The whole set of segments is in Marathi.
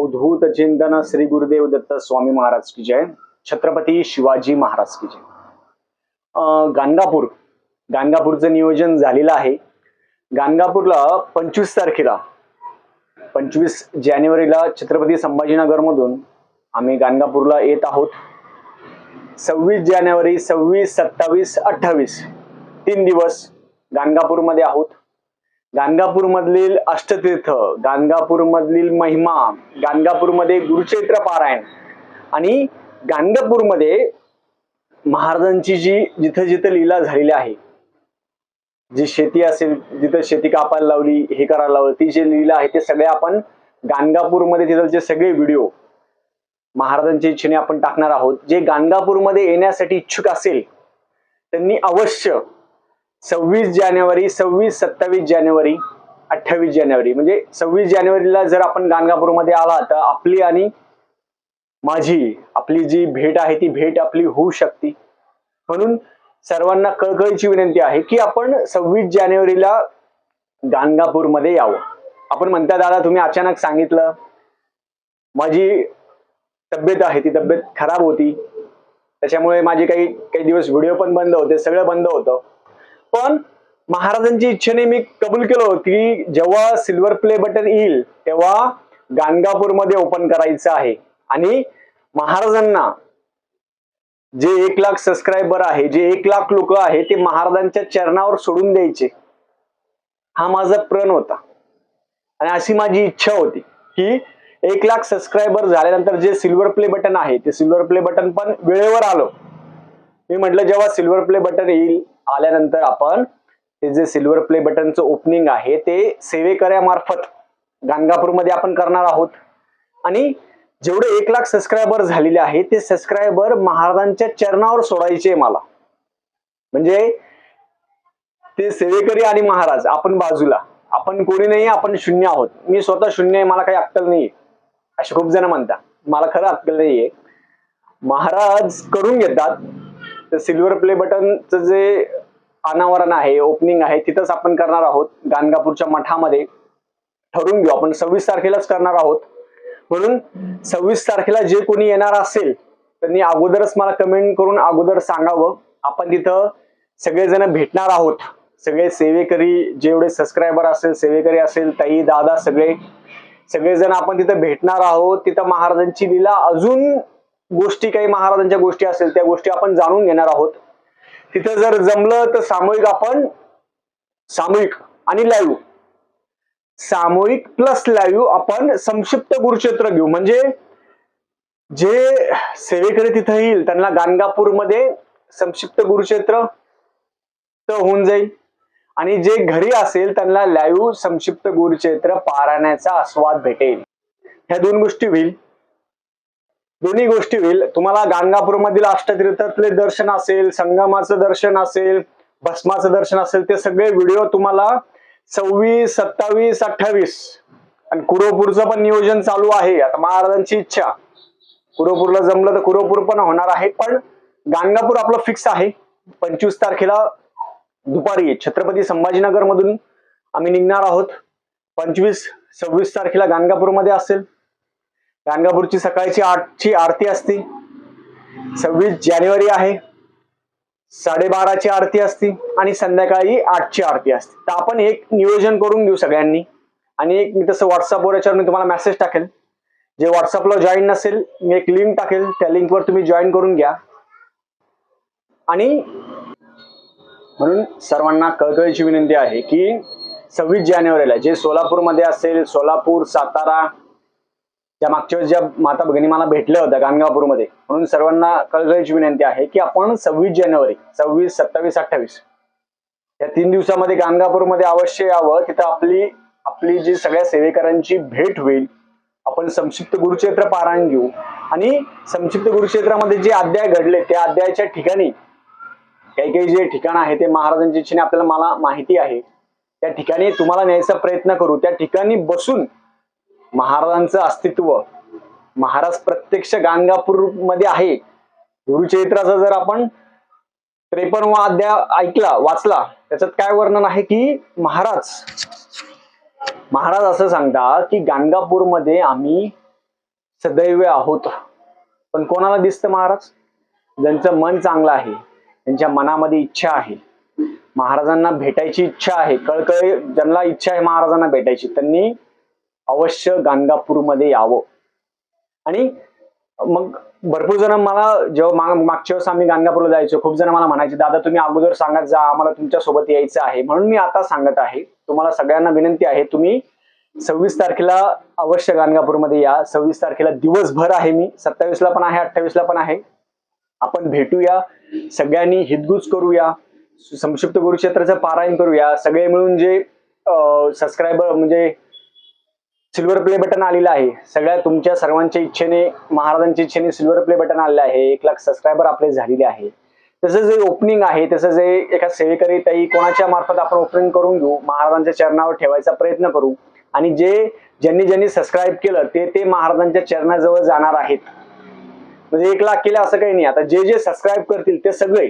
अवधूत चिंतन श्री गुरुदेव दत्त स्वामी महाराज की जय. छत्रपती शिवाजी महाराज की जय. गाणगापूर. गाणगापूरचं नियोजन झालेलं आहे. गाणगापूरला पंचवीस तारखेला पंचवीस जानेवारीला छत्रपती संभाजीनगरमधून आम्ही गाणगापूरला येत आहोत. सव्वीस जानेवारी सव्वीस सत्तावीस अठ्ठावीस तीन दिवस गाणगापूरमध्ये आहोत. गाणगापूर मधील अष्टतीर्थ गाणगापूर मधील महिमा गाणगापूरमध्ये गुरुचैत्र पारायण आणि गाणगापूरमध्ये महाराजांची जी जिथं जिथं लीला झालेली आहे जी शेती असेल जिथं शेती कापायला लावली हे करायला लावलं ती जे लीला आहे ते सगळे आपण गाणगापूरमध्ये तिथलचे सगळे व्हिडिओ महाराजांच्या इच्छेने आपण टाकणार आहोत जे गाणगापूरमध्ये येण्यासाठी इच्छुक असेल त्यांनी अवश्य सव्वीस जानेवारी सव्वीस सत्तावीस जानेवारी अठ्ठावीस जानेवारी. म्हणजे सव्वीस जानेवारीला जर आपण गाणगापूरमध्ये आला तर आपली आणि माझी आपली जी भेट आहे ती भेट आपली होऊ शकते. म्हणून सर्वांना कळकळीची विनंती आहे की आपण सव्वीस जानेवारीला गाणगापूरमध्ये यावं. आपण म्हणता दादा तुम्ही अचानक सांगितलं माझी तब्येत आहे ती तब्येत खराब होती. त्याच्यामुळे माझे काही काही दिवस व्हिडिओ पण बंद होते सगळं बंद होतं. पण महाराजांची इच्छेने मी कबूल केलं की जेव्हा सिल्वर प्ले बटन येईल तेव्हा गाणगापूरमध्ये ओपन करायचं आहे. आणि महाराजांना जे एक लाख सबस्क्रायबर आहे जे एक लाख लोक आहे ते महाराजांच्या चरणावर सोडून द्यायचे. हा माझा प्रण होता. आणि अशी माझी इच्छा होती की एक लाख सबस्क्रायबर झाल्यानंतर जे सिल्वर प्ले बटन आहे ते सिल्वर प्ले बटन पण वेळेवर आलं. मी म्हटलं जेव्हा सिल्वर प्ले बटन येईल आल्यानंतर आपण ते जे सिल्वर प्ले बटनचं ओपनिंग आहे ते सेवेकऱ्यामार्फत गाणगापूरमध्ये आपण करणार आहोत. आणि जेवढे एक लाख सबस्क्रायबर झालेले आहे ते सबस्क्रायबर महाराजांच्या चरणावर सोडायचे मला. म्हणजे ते सेवेकरी आणि महाराज आपण बाजूला. आपण कोणी नाही आपण शून्य आहोत. मी स्वतः शून्य आहे मला काही अक्कल नाहीये. असे खूप जण म्हणतात. मला खरं अक्कल नाहीये. महाराज करून घेतात तर सिल्वर प्ले बटनचं जे अनावरण आहे ओपनिंग आहे तिथंच आपण करणार आहोत. गाणगापूरच्या मठामध्ये ठरवून घेऊ. आपण सव्वीस तारखेलाच करणार आहोत. म्हणून सव्वीस तारखेला जे कोणी येणार असेल त्यांनी अगोदरच मला कमेंट करून अगोदर सांगावं. आपण तिथं सगळेजण भेटणार आहोत. सगळे सेवेकरी जेवढे सबस्क्रायबर असेल सेवेकरी असेल ताई दादा सगळे सगळेजण आपण तिथं भेटणार आहोत. तिथं महाराजांची लीला अजून गोष्टी काही महाराजांच्या गोष्टी असेल त्या गोष्टी आपण जाणून घेणार आहोत. तिथं जर जमलं तर सामूहिक आपण सामूहिक आणि लाईव्ह. सामूहिक प्लस लाईव्ह आपण संक्षिप्त गुरुक्षेत्र घेऊ. म्हणजे जे सेवेकडे तिथं येईल त्यांना गाणगापूरमध्ये संक्षिप्त गुरुक्षेत्र तर होऊन जाईल. आणि जे घरी असेल त्यांना लाईव्ह संक्षिप्त गुरुक्षेत्र पारायणाचा आस्वाद भेटेल. ह्या दोन गोष्टी होईल. दोन्ही गोष्टी होईल. तुम्हाला गाणगापूर मधील अष्टतीर्थातले दर्शन असेल संगमाचं दर्शन असेल भस्माचं दर्शन असेल ते सगळे व्हिडिओ तुम्हाला सव्वीस सत्तावीस अठ्ठावीस आणि कुरोपूरचं पण नियोजन चालू आहे. आता महाराजांची इच्छा. कुरोपूरला जमलं तर कुरोपूर पण होणार आहे. पण गाणगापूर आपलं फिक्स आहे. पंचवीस तारखेला दुपारी छत्रपती संभाजीनगर मधून आम्ही निघणार आहोत. पंचवीस सव्वीस तारखेला गाणगापूरमध्ये असेल. गाणगापूरची सकाळची आठची आरती असते. सव्वीस जानेवारी आहे. साडेबाराची आरती असते आणि संध्याकाळी आठची आरती असते. तर आपण एक नियोजन करून घेऊ सगळ्यांनी. आणि एक मी तसं व्हॉट्सअपवर याच्यावर मी तुम्हाला मेसेज टाकेल. जे व्हॉट्सअपला जॉईन नसेल मी एक लिंक टाकेल. त्या लिंकवर तुम्ही जॉईन करून घ्या. आणि म्हणून सर्वांना कळकळीची विनंती आहे की सव्वीस जानेवारीला जे सोलापूरमध्ये असेल सोलापूर सातारा त्या मागच्या वेळेस ज्या माता भगिनी मला भेटल्या होत्या गाणगापूरमध्ये म्हणून सर्वांना कळकळीची विनंती आहे की आपण सव्वीस जानेवारी सव्वीस सत्तावीस अठ्ठावीस या तीन दिवसामध्ये गाणगापूरमध्ये अवश्य यावं. तिथं आपली आपली जी सगळ्या सेवेकरांची भेट होईल. आपण संक्षिप्त गुरुक्षेत्र पारायण घेऊ. आणि संक्षिप्त गुरुक्षेत्रामध्ये जे अध्याय घडले त्या अध्यायाच्या ठिकाणी काही काही जे ठिकाण आहे ते महाराजांच्या इच्छेने आपल्याला मला माहिती आहे. त्या ठिकाणी तुम्हाला न्यायचा प्रयत्न करू. त्या ठिकाणी बसून महाराजांचं अस्तित्व महाराज प्रत्यक्ष गाणगापूरमध्ये आहे. गुरुचरित्राचा जर आपण त्रेपन्नवा अध्याय ऐकला वाचला त्याच्यात काय वर्णन आहे की महाराज महाराज असं सांगता की गाणगापूरमध्ये आम्ही सदैव आहोत. पण कोणाला दिसतं महाराज? ज्यांचं मन चांगलं आहे त्यांच्या मनामध्ये इच्छा आहे. महाराजांना भेटायची इच्छा आहे कळकळ ज्यांना इच्छा आहे महाराजांना भेटायची. त्यांनी अवश्य गाणगापूरमध्ये यावं. आणि मग भरपूर जण मला जेव्हा मागच्या वेळेस आम्ही गाणगापूरला जायचो खूप जण मला म्हणायचे दादा तुम्ही अगोदर सांगत जा आम्हाला तुमच्यासोबत यायचं आहे. म्हणून मी आता सांगत आहे. तुम्हाला सगळ्यांना विनंती आहे तुम्ही सव्वीस तारखेला अवश्य गाणगापूरमध्ये या. सव्वीस तारखेला दिवसभर आहे मी. सत्तावीसला पण आहे अठ्ठावीसला पण आहे. आपण भेटूया. सगळ्यांनी हितगुज करूया. संक्षिप्त गुरुक्षेत्राचं पारायण करूया. सगळे मिळून जे सबस्क्रायबर म्हणजे सिल्वर प्ले बटन आलेलं आहे. सगळ्या तुमच्या सर्वांच्या इच्छेने महाराजांच्या इच्छेने सिल्वर प्ले बटन आलेलं आहे. एक लाख सबस्क्रायबर आपले झालेले आहे. तसं जे ओपनिंग आहे तसं जे एका सेवेकरी ताई कोणाच्या मार्फत आपण ओपनिंग करून घेऊ महाराजांच्या चरणावर ठेवायचा प्रयत्न करू आणि जे ज्यांनी ज्यांनी सबस्क्राईब केलं ते ते महाराजांच्या चरणाजवळ जाणार आहेत. म्हणजे एक लाख केलं असं काही नाही. आता जे जे सबस्क्राईब करतील ते सगळे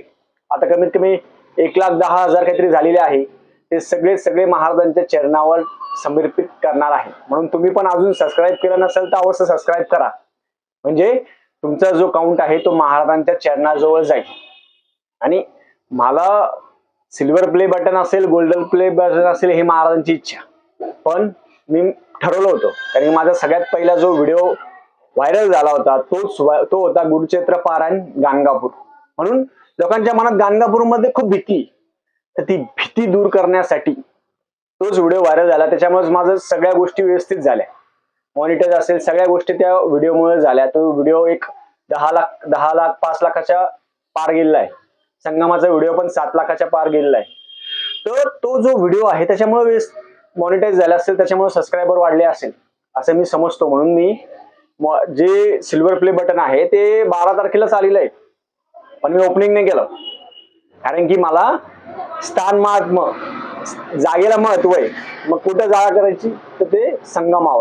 आता कमीत कमी एक लाख दहा हजार काहीतरी झालेले आहे ते सगळे सगळे महाराजांच्या चरणावर समर्पित करणार आहे. म्हणून तुम्ही पण अजून सबस्क्राईब केलं नसेल तर अवश्य सबस्क्राईब करा. म्हणजे तुमचा जो काउंट आहे तो महाराजांच्या चरणाजवळ जाईल. आणि मला सिल्वर प्ले बटन असेल गोल्डन प्ले बटन असेल हे महाराजांची इच्छा. पण मी ठरवलं होतं. कारण की माझा सगळ्यात पहिला जो व्हिडिओ व्हायरल झाला होता तोच तो होता गुरुक्षेत्र पारायण गाणगापूर. म्हणून लोकांच्या मनात गाणगापूरमध्ये खूप भीती तर ती भीती दूर करण्यासाठी तोच व्हिडिओ व्हायरल झाला. त्याच्यामुळेच माझं सगळ्या गोष्टी व्यवस्थित झाल्या. मॉनिटर असेल सगळ्या गोष्टी त्या व्हिडिओमुळे झाल्या. तो व्हिडिओ एक दहा लाख दहा लाख पाच लाखाच्या पार गेलेला आहे. संगमाचा व्हिडिओ पण सात लाखाच्या पार गेलेला आहे. तर तो जो व्हिडिओ आहे त्याच्यामुळे मॉनिटाईज झाला असेल त्याच्यामुळे सबस्क्रायबर वाढले असेल असं मी समजतो. म्हणून मी जे सिल्वर प्ले बटन आहे ते बारा तारखेलाच आलेलं आहे. पण मी ओपनिंग नाही केलं. कारण की मला स्थान महात्मा जागेला महत्त्व आहे. मग कुठं जागा करायची? तर ते संगमावर.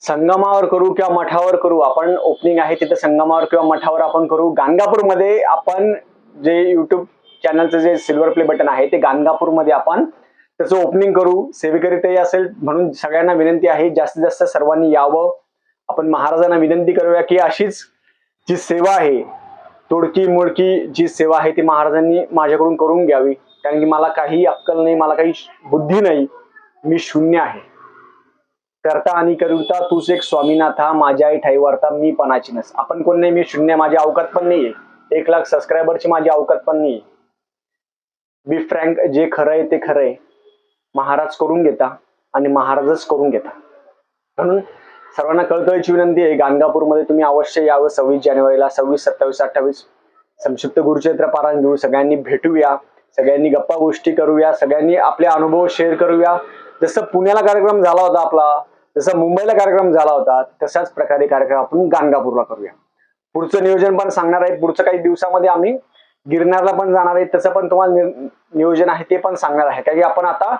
संगमावर करू किंवा मठावर करू. आपण ओपनिंग आहे तिथे संगमावर किंवा मठावर आपण करू. गाणगापूरमध्ये आपण जे युट्यूब चॅनलचं जे सिल्वर प्ले बटन आहे ते गाणगापूरमध्ये आपण त्याचं ओपनिंग करू. सेवेकरीतही असेल म्हणून सगळ्यांना विनंती आहे. जास्तीत जास्त सर्वांनी यावं. आपण महाराजांना विनंती करूया की अशीच जी सेवा आहे तोडकी मोडकी जी सेवा आहे ती महाराजांनी माझ्याकडून करून घ्यावी. कारण की मला काही अक्कल नाही मला काही बुद्धी नाही मी शून्य आहे. करता आणि करुता तूच एक स्वामीनाथा माझ्या आई ठाई मी पणाची नस. आपण कोण नाही मी शून्य माझी अवकात पण नाहीये. एक लाख सबस्क्रायबरची माझी अवकात पण नाहीये. बी फ्रँक जे खरं आहे ते खरं आहे. महाराज करून घेता आणि महाराजच करून घेता. म्हणून सर्वांना कळकळीची विनंती आहे गाणगापूरमध्ये तुम्ही अवश्य यावं. सव्वीस जानेवारीला सव्वीस सत्तावीस अठ्ठावीस. संक्षिप्त गुरुचरित्र पारायण घेऊ. सगळ्यांनी भेटूया. सगळ्यांनी गप्पा गोष्टी करूया सगळ्यांनी आपले अनुभव शेअर करूया. जसं पुण्याला कार्यक्रम झाला होता आपला जसं मुंबईला कार्यक्रम झाला होता तशाच प्रकारे कार्यक्रम आपण गाणगापूरला करूया. पुढचं नियोजन पण सांगणार आहे. पुढचं काही दिवसामध्ये आम्ही गिरनारला पण जाणार आहे. त्याचं पण तुम्हाला नियोजन आहे ते पण सांगणार आहे. कारण की आपण आता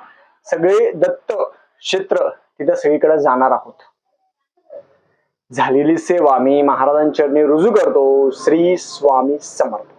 सगळे दत्त क्षेत्र तिथं सगळीकडे जाणार आहोत. झालेली सेवा मी महाराजांच्या चरणी रुजू करतो. श्री स्वामी समर्थ.